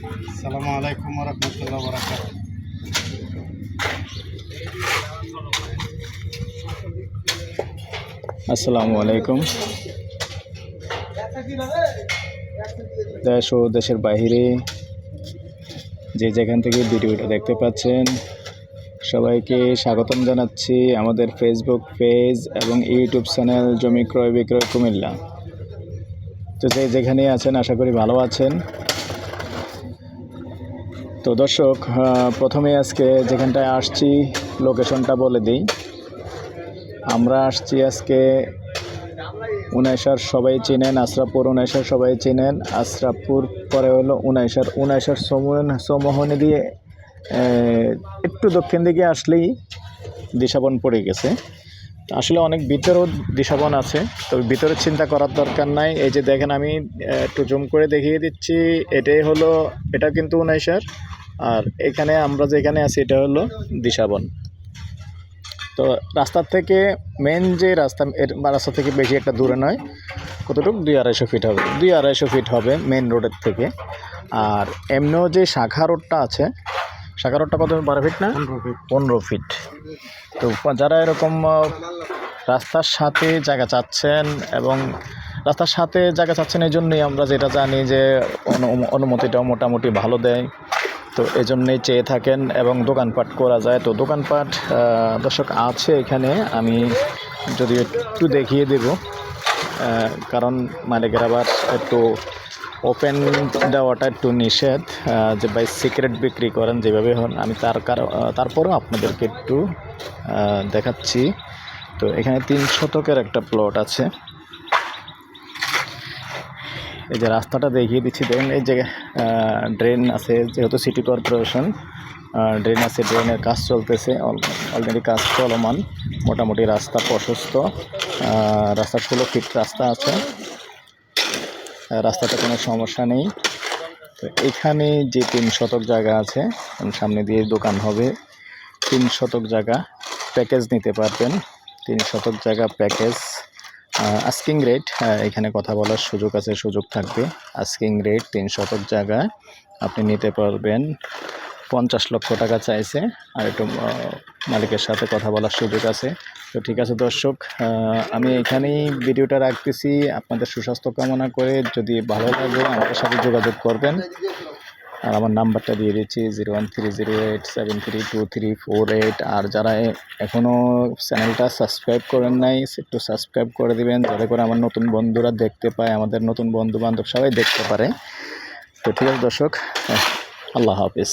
আসসালামু আলাইকুম রহমতুল্লাহ বরাকাত আসসালামু আলাইকুম। দেশ ও দেশের বাইরে যে যেখান থেকে ভিডিওটা দেখতে পাচ্ছেন, সবাইকে স্বাগতম জানাচ্ছি আমাদের ফেসবুক পেজ এবং ইউটিউব চ্যানেল জমি ক্রয় বিক্রয় কুমিল্লা। তো যে যেখানে আছেন, আশা করি ভালো আছেন। তো দর্শক প্রথমে আজকে যেখানটায় আসছি, লোকেশনটা বলে দিই। আমরা আসছি আজকে উনাইশার, সবাই চেনেন, আশরাফপুর উনাইশার সবাই চেনেন। আশরাফপুর পরে হলো উনাইশার। উনাইশার সমোহন সমোহনে দিয়ে একটু দক্ষিণ দিকে আসলেই দিশাবন পড়ে গেছে। আসলে অনেক ভিতরেও দিশাবন আছে, তবে ভিতরে চিন্তা করার দরকার নাই। এই যে দেখেন আমি একটু জুম করে দেখিয়ে দিচ্ছি, এটাই হলো, এটা কিন্তু উনাইশার, আর এখানে আমরা যেখানে আছি, এটা হলো দিশাবন। তো রাস্তার থেকে মেন যে রাস্তা, এর রাস্তা থেকে বেশি একটা দূরে নয়, কতটুকু? দুই আড়াইশো ফিট হবে। দুই আড়াইশো ফিট হবে মেন রোডের থেকে। আর এমনিও যে শাখা রোডটা আছে রোডটা কত বারো ফিট না? পনেরো ফিট তো যারা এরকম রাস্তার সাথে জায়গা চাচ্ছেন এবং রাস্তার সাথে জায়গা চাচ্ছেন এই জন্যই আমরা যেটা জানি যে অনু- অনুমতিটাও মোটামুটি ভালো দেয়। তো এই জন্যেই চেয়ে থাকেন এবং দোকানপাট করা যায়। তো দোকানপাট দর্শক আছে এখানে আমি যদি একটু দেখিয়ে দেব। কারণ মালিকের আবার একটু ওপেন দেওয়াটা একটু নিষেধ যে ভাই সিক্রেট বিক্রি করেন যেভাবে হন, আমি তার কারণ তারপরেও আপনাদেরকে একটু দেখাচ্ছি। তো এখানে তিন শতকের একটা প্লট আছে। এই যে রাস্তাটা দেখিয়ে দিচ্ছি, দেখেন এই যে ড্রেন আছে, যেহেতু সিটি কর্পোরেশন ড্রেন আছে ড্রেনের কাজ চলতেছে অলরেডি কাজ চলমান, মোটামুটি রাস্তা প্রশস্ত রাস্তা ষোলো ফিট রাস্তা আছে। রাস্তাতে কোনো সমস্যা নেই। তো এখানে যে তিন শতক জায়গা আছে সামনে দিয়ে দোকান হবে। তিন শতক জায়গা প্যাকেজ নিতে পারবেন। তিন শতক জায়গা প্যাকেজ আস্কিং রেট এখানে কথা বলার সুযোগ আছে, সুযোগ থাকবে। আস্কিং রেট তিন শতক জায়গা, আপনি নিতে পারবেন। পঞ্চাশ লক্ষ টাকা চাইছে, আর একটু মালিকের সাথে কথা বলার সুযোগ আছে। তো ঠিক আছে দর্শক আমি এখানেই ভিডিওটা রাখতেছি। আপনাদের সুস্বাস্থ্য কামনা করে যদি ভালো লাগে আমাদের সাথে যোগাযোগ করবেন। আর আমার নাম্বারটা দিয়ে দিচ্ছি, zero one three zero eight seven three two three four eight. আর যারা এখনও চ্যানেলটা সাবস্ক্রাইব করেন নাই, একটু সাবস্ক্রাইব করে দিবেন, যাতে করে আমার নতুন বন্ধুরা দেখতে পায়, আমাদের নতুন বন্ধু বান্ধব সবাই দেখতে পারে। তো ঠিক আছে দর্শক আল্লাহ হাফিজ।